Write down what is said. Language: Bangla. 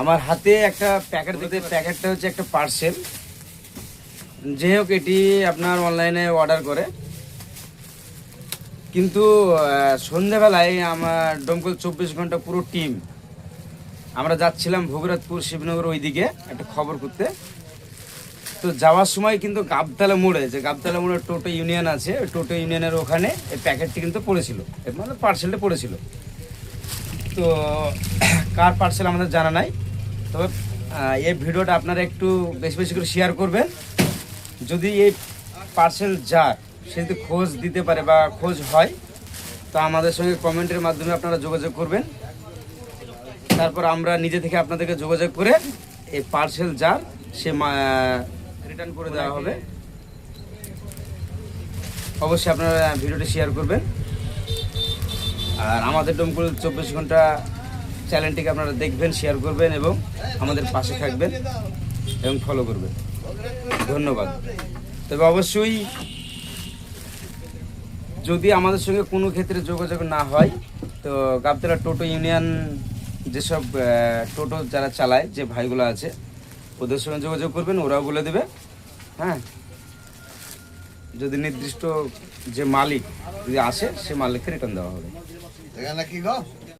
আমার হাতে একটা প্যাকেট দিতে, প্যাকেটটা হচ্ছে একটা পার্সেল যাই হোক, এটি আপনার অনলাইনে অর্ডার করে। কিন্তু সন্ধেবেলায় আমার ডমকল চব্বিশ ঘণ্টা পুরো টিম আমরা যাচ্ছিলাম ভোগরাজপুর শিবনগর ওইদিকে একটা খবর করতে। তো যাওয়ার সময় কিন্তু গাবতলা মোড়ে, যে গাবতলা মোড়ে টোটো ইউনিয়ন আছে, ওই টোটো ইউনিয়নের ওখানে এই প্যাকেটটি কিন্তু পড়েছিল। মানে পার্সেলটা পড়েছিল। তো কার পার্সেল আমাদের জানা নাই। তবে এই ভিডিওটা আপনারা একটু বেশি বেশি করে শেয়ার করবেন। যদি এই পার্সেল যার সে যদি খোঁজ দিতে পারে বা খোঁজ হয়, তো আমাদের সঙ্গে কমেন্টের মাধ্যমে আপনারা যোগাযোগ করবেন। তারপর আমরা নিজে থেকে আপনাদেরকে যোগাযোগ করে এই পার্সেল যার, সে রিটার্ন করে দেওয়া হবে। অবশ্যই আপনারা ভিডিওটি শেয়ার করবেন। আর আমাদের ডমকুল চব্বিশ ঘণ্টা চ্যানেলটিকে আপনারা দেখবেন শেয়ার করবেন এবং আমাদের পাশে থাকবেন এবং ফলো করবেন। ধন্যবাদ। তবে অবশ্যই যদি আমাদের সঙ্গে কোনো ক্ষেত্রে যোগাযোগ না হয়, তো গাবতলা টোটো ইউনিয়ন যেসব টোটো যারা চালায়, যে ভাইগুলো আছে, ওদের সঙ্গে যোগাযোগ করবেন, ওরাও বলে দেবে। হ্যাঁ? যদি নির্দিষ্ট যে মালিক যদি আসে, সে মালিককে রিটার্ন দেওয়া হবে।